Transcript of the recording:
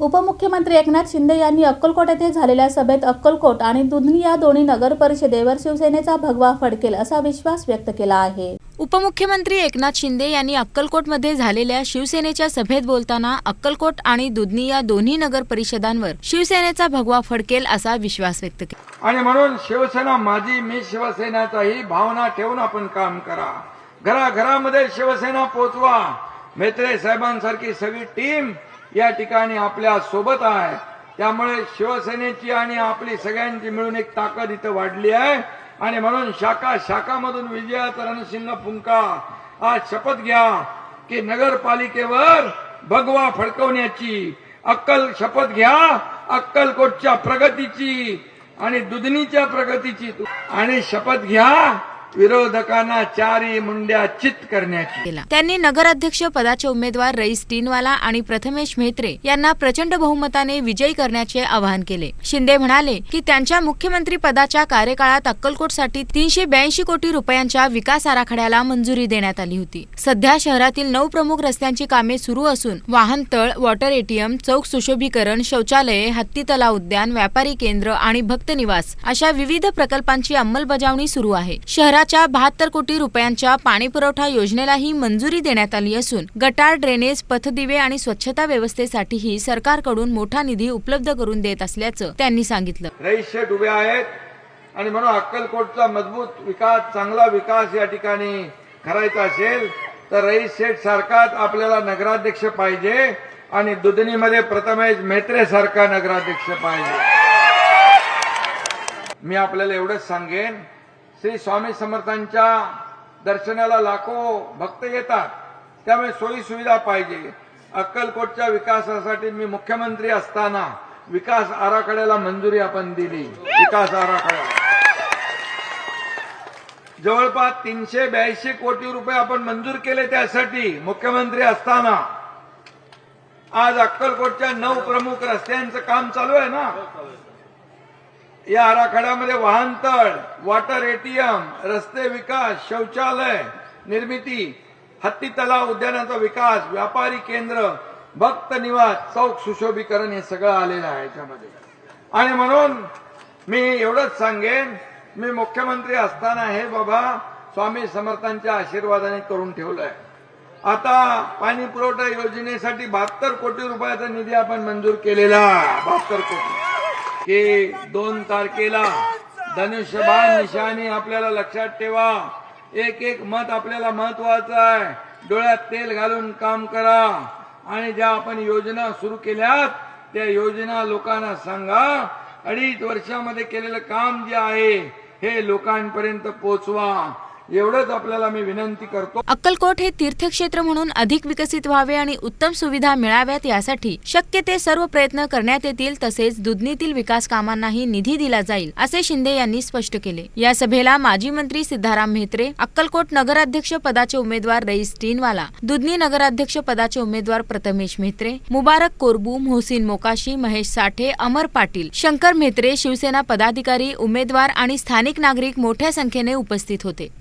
उपमुख्यमंत्री एकनाथ शिंदे यांनी अक्कलकोट येथे झालेल्या सभेत अक्कलकोट आणि दुधनी या दोन्ही नगर परिषदेवर शिवसेनेचा भगवा फडकेल असा विश्वास व्यक्त केला आहे. उपमुख्यमंत्री एकनाथ शिंदे यांनी अक्कलकोटमध्ये झालेल्या शिवसेनेच्या सभेत बोलताना अक्कलकोट आणि दुधनी या दोन्ही नगर परिषदांवर शिवसेनेचा भगवा फडकेल असा विश्वास व्यक्त केला. आणि म्हणून शिवसेना माझी मी शिवसेनाचा ही भावना ठेवून आपण काम करा. घराघरामध्ये शिवसेना पोचवा. मेत्रे साहेबांसारखी सगळी टीम या ठिकाणी आपल्यासोबत आहे. त्यामुळे शिवसेनेची आणि आपली सगळ्यांची मिळून एक ताकद इथं वाढली आहे. आणि म्हणून शाखा शाखामधून विजयाचा रणसिंह फुंका. आज शपथ घ्या की नगरपालिकेवर भगवा फडकवण्याची अक्कल शपथ घ्या अक्कलकोटच्या प्रगतीची आणि दुधनीच्या प्रगतीची. आणि शपथ घ्या विरोधकांना चारी मुंड्या चित करण्याची. त्यांनी नगराध्यक्ष पदाचे उमेदवार रईस टीनवाला आणि प्रथमेश म्हेत्रे यांना प्रचंड बहुमताने विजयी करण्याचे आवाहन केले. शिंदे म्हणाले की त्यांच्या मुख्यमंत्री पदाच्या कार्यकाळात अक्कलकोटसाठी तीनशे ब्याऐंशी कोटी रुपयांच्या विकास आराखड्याला मंजुरी देण्यात आली होती. सध्या शहरातील नऊ प्रमुख रस्त्यांची कामे सुरू असून वाहनतळ वॉटर एटीएम चौक सुशोभीकरण शौचालये हत्ती तलाव उद्यान व्यापारी केंद्र आणि भक्त निवास अशा विविध प्रकल्पांची अंमलबजावणी सुरू आहे. शहराच्या बहात्तर कोटी रुपयांच्या पाणीपुरवठा योजनेलाही मंजुरी देण्यात आली असून गटार ड्रेनेज पथदिवे आणि स्वच्छता व्यवस्थेसाठीही सरकारकडून मोठा निधी उपलब्ध करून देत असल्याचं त्यांनी सांगितलं. रईस शेठ उभे आहेत आणि म्हणून अक्कलकोटचा मजबूत विकास चांगला विकास या ठिकाणी करायचा असेल तर रईस शेठ सारखाच आपल्याला नगराध्यक्ष पाहिजे आणि दुधनीमध्ये प्रथमेश मेत्रे सारखा नगराध्यक्ष पाहिजे. मी आपल्याला एवढंच सांगेन श्री स्वामी समर्थांच्या दर्शनाला लाखो भक्त येतात. त्यामुळे सोयी सुविधा पाहिजे. अक्कलकोटच्या विकासासाठी मी मुख्यमंत्री असताना विकास आराखड्याला मंजुरी आपण दिली. विकास आराखडा. जवळपास तीनशे ब्याऐंशी कोटी रुपये आपण मंजूर केले त्यासाठी मुख्यमंत्री असताना. आज अक्कलकोटच्या नऊ प्रमुख रस्त्यांचं काम चालू आहे ना? या आराखड्यामध्ये वाहनतळ वॉटर एटीएम रस्ते विकास शौचालय निर्मिती हत्ती तलाव उद्यानाचा विकास व्यापारी केंद्र भक्त निवास चौक सुशोभीकरण हे सगळं आलेलं आहे याच्यामध्ये. आणि म्हणून मी एवढंच सांगेन मी मुख्यमंत्री असताना हे बाबा स्वामी समर्थांच्या आशीर्वादाने करून ठेवलंय. आता पाणी पुरवठा योजनेसाठी बहात्तर कोटी रुपयाचा निधी आपण मंजूर केलेला बहात्तर कोटी. की दोन तारखेला धनुष्यबाण निशाणी आपल्याला लक्षात ठेवा. एक एक मत आपल्याला महत्वाचं आहे. डोळ्यात तेल घालून काम करा. आणि ज्या आपण योजना सुरू केल्यात त्या योजना लोकांना सांगा. अडीच वर्षामध्ये केलेलं काम जे आहे हे लोकांपर्यंत पोचवा. एवढंच आपल्याला मी विनंती करतो. अक्कलकोट हे तीर्थक्षेत्र म्हणून अधिक विकसित व्हावे आणि उत्तम सुविधा मिळाव्यात यासाठी शक्य ते सर्व प्रयत्न करण्यात येतील तसेच दुधनीतील विकास कामांनाही निधी दिला जाईल असे शिंदे यांनी स्पष्ट केले. या सभेला माजी मंत्री सिद्धाराम म्हेत्रे अक्कलकोट नगराध्यक्ष पदाचे उमेदवार रईस टीनवाला दुधनी नगराध्यक्ष पदाचे उमेदवार प्रथमेश म्हेत्रे मुबारक कोरबू मोहसिन मोकाशी महेश साठे अमर पाटील शंकर म्हेत्रे शिवसेना पदाधिकारी उमेदवार आणि स्थानिक नागरिक मोठ्या संख्येने उपस्थित होते.